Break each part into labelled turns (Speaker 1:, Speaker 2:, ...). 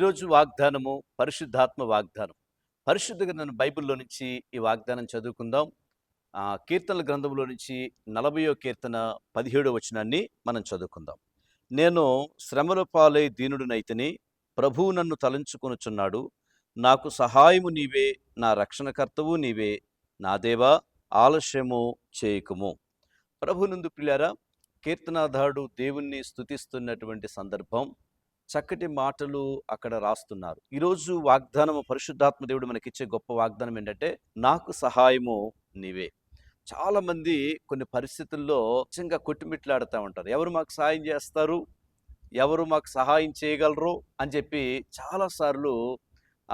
Speaker 1: ఈరోజు వాగ్దానము పరిశుద్ధాత్మ వాగ్దానం. పరిశుద్ధ గ్రంథం బైబిల్లో నుంచి ఈ వాగ్దానం చదువుకుందాం. కీర్తనల గ్రంథంలో నుంచి నలభయో కీర్తన పదిహేడో వచనాన్ని మనం చదువుకుందాం. నేను శ్రమల పాలై దీనుడినైతిని ప్రభువు నన్ను తలంచుకొనుచున్నాడు. నాకు సహాయము నీవే నా రక్షణకర్తవు నీవే నా దేవా ఆలస్యము చేయకుము. ప్రభునందు పిల్లారా కీర్తనాధారుడు దేవుణ్ణి స్తుతిస్తున్నటువంటి సందర్భం చక్కటి మాటలు అక్కడ రాస్తున్నారు. ఈరోజు వాగ్దానము పరిశుద్ధాత్మ దేవుడు మనకిచ్చే గొప్ప వాగ్దానం ఏంటంటే నాకు సహాయము నీవే. చాలా మంది కొన్ని పరిస్థితుల్లో నిజంగా కొట్టుమిట్లాడుతూ ఉంటారు. ఎవరు మాకు సహాయం చేస్తారు? ఎవరు మాకు సహాయం చేయగలరు? అని చెప్పి చాలాసార్లు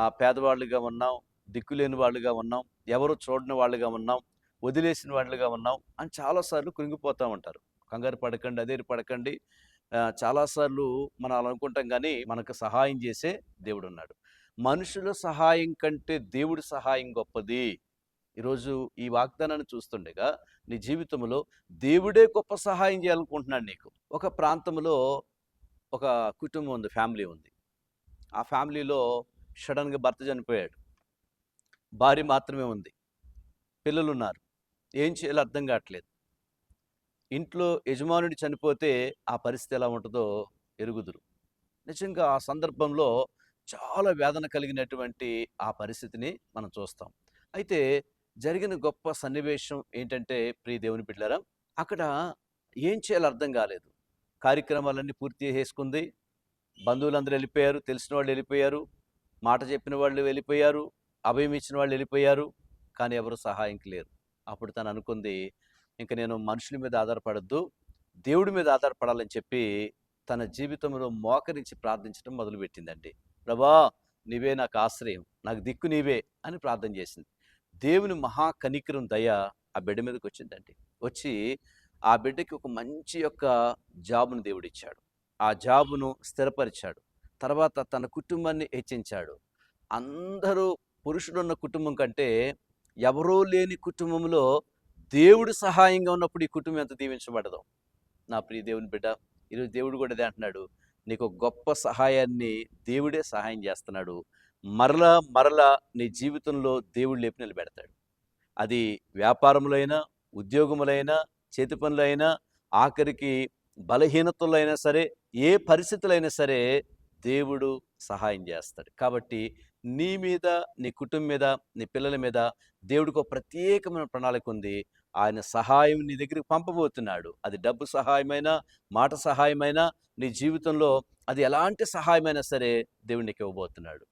Speaker 1: పేదవాళ్ళుగా ఉన్నాం దిక్కులేని వాళ్ళుగా ఉన్నాం ఎవరు చూడని వాళ్ళుగా ఉన్నాం వదిలేసిన వాళ్ళుగా ఉన్నాం అని చాలాసార్లు కృంగిపోతూ ఉంటారు. కంగారు పడకండి అదేరు పడకండి చాలాసార్లు మనం అనుకుంటాం కానీ మనకు సహాయం చేసే దేవుడు ఉన్నాడు మనుషుల సహాయం కంటే దేవుడి సహాయం గొప్పది. ఈరోజు ఈ వాగ్దానాన్ని చూస్తుండగా నీ జీవితంలో దేవుడే గొప్ప సహాయం చేయాలనుకుంటున్నాడు నీకు. ఒక ప్రాంతంలో ఒక కుటుంబం ఉంది ఫ్యామిలీ ఉంది. ఆ ఫ్యామిలీలో సడన్గా భర్త చనిపోయాడు. భార్య మాత్రమే ఉంది. పిల్లలు ఉన్నారు ఏం చేయాలో అర్థం కావట్లేదు. ఇంట్లో యజమానుడి చనిపోతే ఆ పరిస్థితి ఎలా ఉంటుందో ఎరుగుదురు. నిజంగా ఆ సందర్భంలో చాలా వేదన కలిగినటువంటి ఆ పరిస్థితిని మనం చూస్తాం. అయితే జరిగిన గొప్ప సన్నివేశం ఏంటంటే ప్రియ దేవుని బిడ్డారా అక్కడ ఏం చేయాలో అర్థం కాలేదు. కార్యక్రమాలన్నీ పూర్తి చేసుకుంది బంధువులందరూ వెళ్ళిపోయారు తెలిసిన వాళ్ళు వెళ్ళిపోయారు మాట చెప్పిన వాళ్ళు వెళ్ళిపోయారు అభయం ఇచ్చిన వాళ్ళు వెళ్ళిపోయారు కానీ ఎవరు సహాయంకి లేరు. అప్పుడు తను అనుకుంది ఇంక నేను మనుషుల మీద ఆధారపడద్దు దేవుడి మీద ఆధారపడాలని చెప్పి తన జీవితంలో మోకరించి ప్రార్థించడం మొదలుపెట్టిందండి. ప్రభా నీవే నాకు ఆశ్రయం నాకు దిక్కు నీవే అని ప్రార్థన చేసింది. దేవుని మహా కనికరం దయ ఆ బిడ్డ మీదకి వచ్చిందండి వచ్చి ఆ బిడ్డకి ఒక మంచి యొక్క జాబును దేవుడు ఇచ్చాడు ఆ జాబును స్థిరపరిచాడు. తర్వాత తన కుటుంబాన్ని హెచ్చించాడు. అందరూ పురుషుడున్న కుటుంబం కంటే ఎవరూ లేని కుటుంబంలో దేవుడు సహాయంగా ఉన్నప్పుడు ఈ కుటుంబం ఎంత దీవించబడదు. నా ప్రియ దేవుని బిడ్డ ఈరోజు దేవుడు కూడా అదే అంటున్నాడు. నీకు ఒక గొప్ప సహాయాన్ని దేవుడే సహాయం చేస్తున్నాడు. మరలా మరలా నీ జీవితంలో దేవుడు లేపి నిలబెడతాడు. అది వ్యాపారములైనా ఉద్యోగములైనా చేతి పనులైనా ఆఖరికి బలహీనతల్లో అయినా సరే ఏ పరిస్థితులైనా సరే దేవుడు సహాయం చేస్తాడు. కాబట్టి నీ మీద నీ కుటుంబం మీద నీ పిల్లల మీద దేవుడికి ఒక ప్రత్యేకమైన ప్రణాళిక ఉంది. ఆయన సహాయం నీ దగ్గరికి పంపబోతున్నాడు. అది డబ్బు సహాయమైనా మాట సహాయమైనా నీ జీవితంలో అది ఎలాంటి సహాయమైనా సరే దేవుడు నీకు ఇవ్వబోతున్నాడు.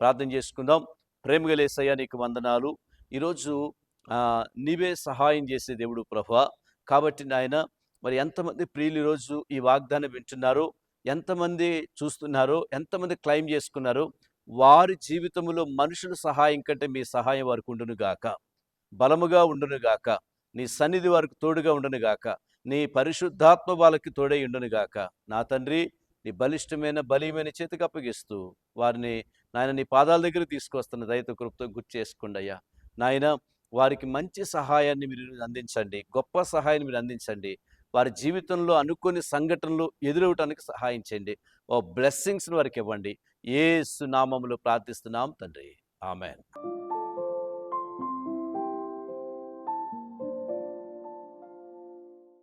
Speaker 1: ప్రార్థన చేసుకుందాం. ప్రేమగలేసయ్యా నీకు వందనాలు. ఈరోజు నీవే సహాయం చేసే దేవుడు ప్రభా కాబట్టి నాయన మరి ఎంతమంది ప్రియులు ఈరోజు ఈ వాగ్దానం వింటున్నారో ఎంతమంది చూస్తున్నారో? ఎంతమంది క్లైమ్ చేసుకున్నారో? వారి జీవితంలో మనుషుల సహాయం కంటే మీ సహాయం వారికి ఉండును గాక. బలముగా ఉండును గాక. నీ సన్నిధి వారికి తోడుగా ఉండును గాక. నీ పరిశుద్ధాత్మ వాళ్ళకి తోడై ఉండును గాక. నా తండ్రి నీ బలిష్టమైన బలీయమైన చేతికి అప్పగిస్తూ వారిని నాయన నీ పాదాల దగ్గర తీసుకొస్తున్న దయతో కృప్తో గుర్తు చేసుకోండి అయ్యా. నాయన వారికి మంచి సహాయాన్ని మీరు అందించండి. గొప్ప సహాయాన్ని మీరు అందించండి. వారి జీవితంలో అనుకోని సంఘటనలు ఎదురవటానికి సహాయం చేయండి. ఓ బ్లెస్సింగ్స్ని వారికి ఇవ్వండి. ఏ సునామములు ప్రార్థిస్తున్నాం తండ్రి. ఆమెన్.